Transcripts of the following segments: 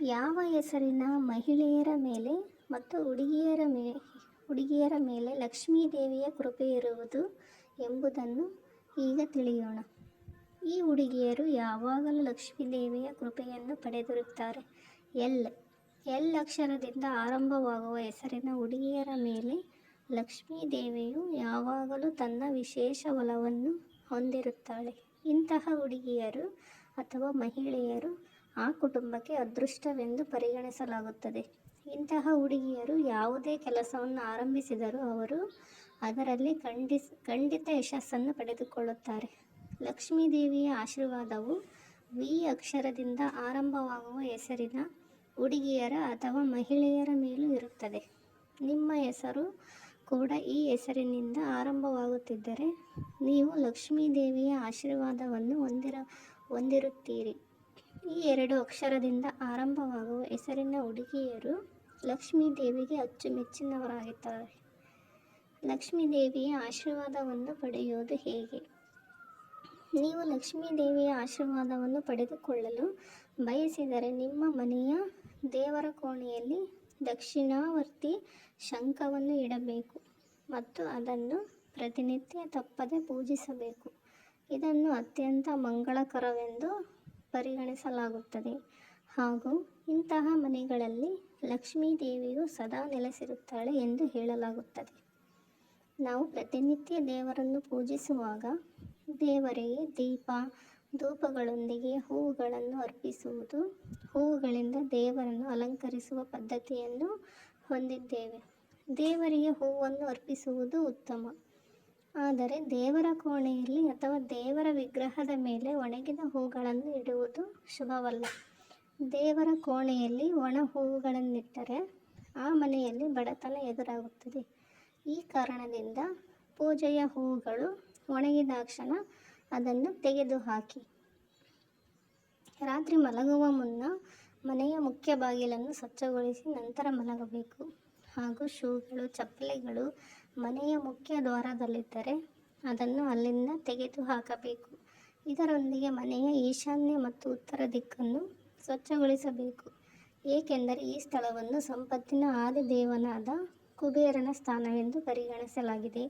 ಯಾವ ಹೆಸರಿನ ಮಹಿಳೆಯರ ಮೇಲೆ ಮತ್ತು ಹುಡುಗಿಯರ ಮೇ, ಹುಡುಗಿಯರ ಮೇಲೆ ಲಕ್ಷ್ಮೀ ದೇವಿಯ ಕೃಪೆ ಇರುವುದು ಎಂಬುದನ್ನು ಈಗ ತಿಳಿಯೋಣ. ಈ ಹುಡುಗಿಯರು ಯಾವಾಗಲೂ ಲಕ್ಷ್ಮೀ ದೇವಿಯ ಕೃಪೆಯನ್ನು ಪಡೆದಿರುತ್ತಾರೆ. ಎಲ್ ಎಲ್ ಅಕ್ಷರದಿಂದ ಆರಂಭವಾಗುವ ಹೆಸರಿನ ಹುಡುಗಿಯರ ಮೇಲೆ ಲಕ್ಷ್ಮೀ ದೇವಿಯು ಯಾವಾಗಲೂ ತನ್ನ ವಿಶೇಷ ಒಲವನ್ನು ಹೊಂದಿರುತ್ತಾಳೆ. ಇಂತಹ ಹುಡುಗಿಯರು ಅಥವಾ ಮಹಿಳೆಯರು ಆ ಕುಟುಂಬಕ್ಕೆ ಅದೃಷ್ಟವೆಂದು ಪರಿಗಣಿಸಲಾಗುತ್ತದೆ. ಇಂತಹ ಹುಡುಗಿಯರು ಯಾವುದೇ ಕೆಲಸವನ್ನು ಆರಂಭಿಸಿದರೂ ಅವರು ಅದರಲ್ಲಿ ಖಂಡಿಸ್, ಖಂಡಿತ ಯಶಸ್ಸನ್ನು ಪಡೆದುಕೊಳ್ಳುತ್ತಾರೆ. ಲಕ್ಷ್ಮೀ ದೇವಿಯ ಆಶೀರ್ವಾದವು ವಿ ಅಕ್ಷರದಿಂದ ಆರಂಭವಾಗುವ ಹೆಸರಿನ ಹುಡುಗಿಯರ ಅಥವಾ ಮಹಿಳೆಯರ ಮೇಲೂ ಇರುತ್ತದೆ. ನಿಮ್ಮ ಹೆಸರು ಕೂಡ ಈ ಹೆಸರಿನಿಂದ ಆರಂಭವಾಗುತ್ತಿದ್ದರೆ ನೀವು ಲಕ್ಷ್ಮೀ ದೇವಿಯ ಆಶೀರ್ವಾದವನ್ನು ಹೊಂದಿರ, ಹೊಂದಿರುತ್ತೀರಿ. ಈ ಎರಡು ಅಕ್ಷರದಿಂದ ಆರಂಭವಾಗುವ ಹೆಸರಿನ ಹುಡುಗಿಯರು ಲಕ್ಷ್ಮೀ ದೇವಿಗೆ ಅಚ್ಚುಮೆಚ್ಚಿನವರಾಗಿದ್ದಾರೆ. ಲಕ್ಷ್ಮೀ ದೇವಿಯ ಆಶೀರ್ವಾದವನ್ನು ಪಡೆಯುವುದು ಹೇಗೆ? ನೀವು ಲಕ್ಷ್ಮೀ ದೇವಿಯ ಆಶೀರ್ವಾದವನ್ನು ಪಡೆದುಕೊಳ್ಳಲು ಬಯಸಿದರೆ ನಿಮ್ಮ ಮನೆಯ ದೇವರ ಕೋಣೆಯಲ್ಲಿ ದಕ್ಷಿಣಾವರ್ತಿ ಶಂಖವನ್ನು ಇಡಬೇಕು ಮತ್ತು ಅದನ್ನು ಪ್ರತಿನಿತ್ಯ ತಪ್ಪದೆ ಪೂಜಿಸಬೇಕು. ಇದನ್ನು ಅತ್ಯಂತ ಮಂಗಳಕರವೆಂದು ಪರಿಗಣಿಸಲಾಗುತ್ತದೆ. ಹಾಗೂ ಇಂತಹ ಮನೆಗಳಲ್ಲಿ ಲಕ್ಷ್ಮೀ ದೇವಿಯು ಸದಾ ನೆಲೆಸಿರುತ್ತಾಳೆ ಎಂದು ಹೇಳಲಾಗುತ್ತದೆ. ನಾವು ಪ್ರತಿನಿತ್ಯ ದೇವರನ್ನು ಪೂಜಿಸುವಾಗ ದೇವರಿಗೆ ದೀಪ, ಧೂಪಗಳೊಂದಿಗೆ ಹೂವುಗಳನ್ನು ಅರ್ಪಿಸುವುದು, ಹೂವುಗಳಿಂದ ದೇವರನ್ನು ಅಲಂಕರಿಸುವ ಪದ್ಧತಿಯನ್ನು ಹೊಂದಿದ್ದೇವೆ. ದೇವರಿಗೆ ಹೂವನ್ನು ಅರ್ಪಿಸುವುದು ಉತ್ತಮ. ಆದರೆ ದೇವರ ಕೋಣೆಯಲ್ಲಿ ಅಥವಾ ದೇವರ ವಿಗ್ರಹದ ಮೇಲೆ ಒಣಗಿದ ಹೂಗಳನ್ನು ಇಡುವುದು ಶುಭವಲ್ಲ. ದೇವರ ಕೋಣೆಯಲ್ಲಿ ಒಣ ಹೂವುಗಳನ್ನಿಟ್ಟರೆ ಆ ಮನೆಯಲ್ಲಿ ಬಡತನ ಎದುರಾಗುತ್ತದೆ. ಈ ಕಾರಣದಿಂದ ಪೂಜೆಯ ಹೂವುಗಳು ಒಣಗಿದಾಕ್ಷಣ ಅದನ್ನು ತೆಗೆದುಹಾಕಿ. ರಾತ್ರಿ ಮಲಗುವ ಮುನ್ನ ಮನೆಯ ಮುಖ್ಯ ಬಾಗಿಲನ್ನು ಸ್ವಚ್ಛಗೊಳಿಸಿ ನಂತರ ಮಲಗಬೇಕು. ಹಾಗೂ ಶೂಗಳು, ಚಪ್ಪಲಿಗಳು ಮನೆಯ ಮುಖ್ಯ ದ್ವಾರದಲ್ಲಿದ್ದರೆ ಅದನ್ನು ಅಲ್ಲಿಂದ ತೆಗೆದು ಹಾಕಬೇಕು ಇದರೊಂದಿಗೆ ಮನೆಯ ಈಶಾನ್ಯ ಮತ್ತು ಉತ್ತರ ದಿಕ್ಕನ್ನು ಸ್ವಚ್ಛಗೊಳಿಸಬೇಕು. ಏಕೆಂದರೆ ಈ ಸ್ಥಳವನ್ನು ಸಂಪತ್ತಿನ ಆದಿದೇವನಾದ ಕುಬೇರನ ಸ್ಥಾನವೆಂದು ಪರಿಗಣಿಸಲಾಗಿದೆ.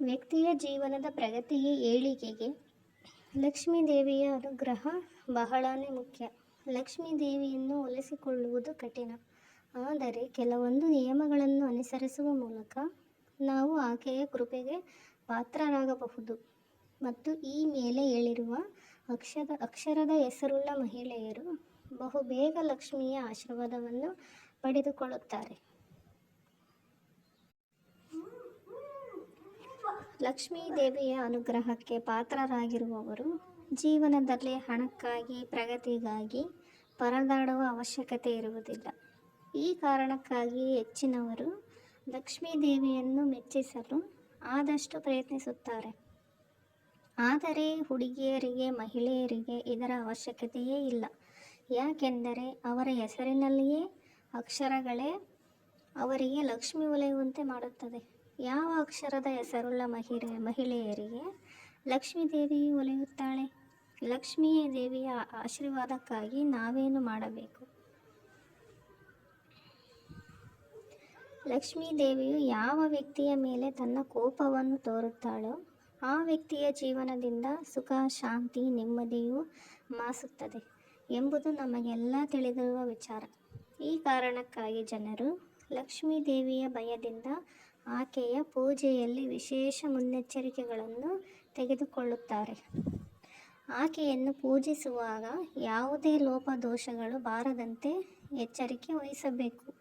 ವ್ಯಕ್ತಿಯ ಜೀವನದ ಪ್ರಗತಿಗೆ ಏಳಿಗೆಗೆ ಲಕ್ಷ್ಮೀ ದೇವಿಯ ಅನುಗ್ರಹ ಬಹಳನೇ ಮುಖ್ಯ. ಲಕ್ಷ್ಮೀ ದೇವಿಯನ್ನು ಒಲಿಸಿಕೊಳ್ಳುವುದು ಕಠಿಣ. ಆದರೆ ಕೆಲವೊಂದು ನಿಯಮಗಳನ್ನು ಅನುಸರಿಸುವ ಮೂಲಕ ನಾವು ಆಕೆಯ ಕೃಪೆಗೆ ಪಾತ್ರರಾಗಬಹುದು. ಮತ್ತು ಈ ಮೇಲೆ ಹೇಳಿರುವ ಅಕ್ಷದ, ಅಕ್ಷರದ ಹೆಸರುಳ್ಳ ಮಹಿಳೆಯರು ಬಹುಬೇಗ ಲಕ್ಷ್ಮಿಯ ಆಶೀರ್ವಾದವನ್ನು ಪಡೆದುಕೊಳ್ಳುತ್ತಾರೆ. ಲಕ್ಷ್ಮೀ ದೇವಿಯ ಅನುಗ್ರಹಕ್ಕೆ ಪಾತ್ರರಾಗಿರುವವರು ಜೀವನದಲ್ಲಿ ಹಣಕ್ಕಾಗಿ, ಪ್ರಗತಿಗಾಗಿ ಪರದಾಡುವ ಅವಶ್ಯಕತೆ ಇರುವುದಿಲ್ಲ. ಈ ಕಾರಣಕ್ಕಾಗಿ ಹೆಚ್ಚಿನವರು ಲಕ್ಷ್ಮೀ ದೇವಿಯನ್ನು ಮೆಚ್ಚಿಸಲು ಆದಷ್ಟು ಪ್ರಯತ್ನಿಸುತ್ತಾರೆ. ಆದರೆ ಹುಡುಗಿಯರಿಗೆ, ಮಹಿಳೆಯರಿಗೆ ಇದರ ಅವಶ್ಯಕತೆಯೇ ಇಲ್ಲ. ಯಾಕೆಂದರೆ ಅವರ ಹೆಸರಿನಲ್ಲಿಯೇ ಅಕ್ಷರಗಳೇ ಅವರಿಗೆ ಲಕ್ಷ್ಮಿ ಒಲೆಯುವಂತೆ ಮಾಡುತ್ತದೆ. ಯಾವ ಅಕ್ಷರದ ಹೆಸರುಳ್ಳ ಮಹಿಳೆ, ಮಹಿಳೆಯರಿಗೆ ಲಕ್ಷ್ಮೀ ದೇವಿಯು ಒಲೆಯುತ್ತಾಳೆ? ಲಕ್ಷ್ಮೀ ದೇವಿಯ ಆಶೀರ್ವಾದಕ್ಕಾಗಿ ನಾವೇನು ಮಾಡಬೇಕು? ಲಕ್ಷ್ಮೀ ದೇವಿಯು ಯಾವ ವ್ಯಕ್ತಿಯ ಮೇಲೆ ತನ್ನ ಕೋಪವನ್ನು ತೋರುತ್ತಾಳೋ ಆ ವ್ಯಕ್ತಿಯ ಜೀವನದಿಂದ ಸುಖ, ಶಾಂತಿ, ನೆಮ್ಮದಿಯು ಮಾಸುತ್ತದೆ ಎಂಬುದು ನಮಗೆಲ್ಲ ತಿಳಿದಿರುವ ವಿಚಾರ. ಈ ಕಾರಣಕ್ಕಾಗಿ ಜನರು ಲಕ್ಷ್ಮೀ ದೇವಿಯ ಭಯದಿಂದ ಆಕೆಯ ಪೂಜೆಯಲ್ಲಿ ವಿಶೇಷ ಮುನ್ನೆಚ್ಚರಿಕೆಗಳನ್ನು ತೆಗೆದುಕೊಳ್ಳುತ್ತಾರೆ. ಆಕೆಯನ್ನು ಪೂಜಿಸುವಾಗ ಯಾವುದೇ ಲೋಪದೋಷಗಳು ಬಾರದಂತೆ ಎಚ್ಚರಿಕೆ ವಹಿಸಬೇಕು.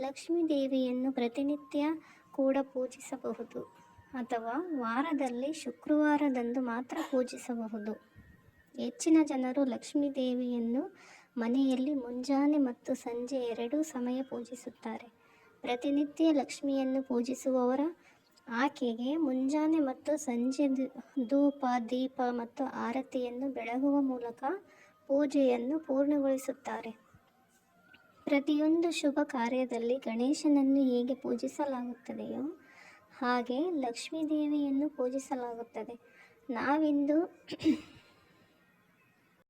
ಲಕ್ಷ್ಮೀ ದೇವಿಯನ್ನು ಪ್ರತಿನಿತ್ಯ ಕೂಡ ಪೂಜಿಸಬಹುದು ಅಥವಾ ವಾರದಲ್ಲಿ ಶುಕ್ರವಾರದಂದು ಮಾತ್ರ ಪೂಜಿಸಬಹುದು. ಹೆಚ್ಚಿನ ಜನರು ಲಕ್ಷ್ಮೀ ದೇವಿಯನ್ನು ಮನೆಯಲ್ಲಿ ಮುಂಜಾನೆ ಮತ್ತು ಸಂಜೆ ಎರಡೂ ಸಮಯ ಪೂಜಿಸುತ್ತಾರೆ. ಪ್ರತಿನಿತ್ಯ ಲಕ್ಷ್ಮಿಯನ್ನು ಪೂಜಿಸುವವರ ಆಕೆಗೆ ಮುಂಜಾನೆ ಮತ್ತು ಸಂಜೆ ಧೂಪ, ದೀಪ ಮತ್ತು ಆರತಿಯನ್ನು ಬೆಳಗುವ ಮೂಲಕ ಪೂಜೆಯನ್ನು ಪೂರ್ಣಗೊಳಿಸುತ್ತಾರೆ. ಪ್ರತಿಯೊಂದು ಶುಭ ಕಾರ್ಯದಲ್ಲಿ ಗಣೇಶನನ್ನು ಹೇಗೆ ಪೂಜಿಸಲಾಗುತ್ತದೆಯೋ ಹಾಗೆ ಲಕ್ಷ್ಮೀ ದೇವಿಯನ್ನು ಪೂಜಿಸಲಾಗುತ್ತದೆ. ನಾವಿಂದು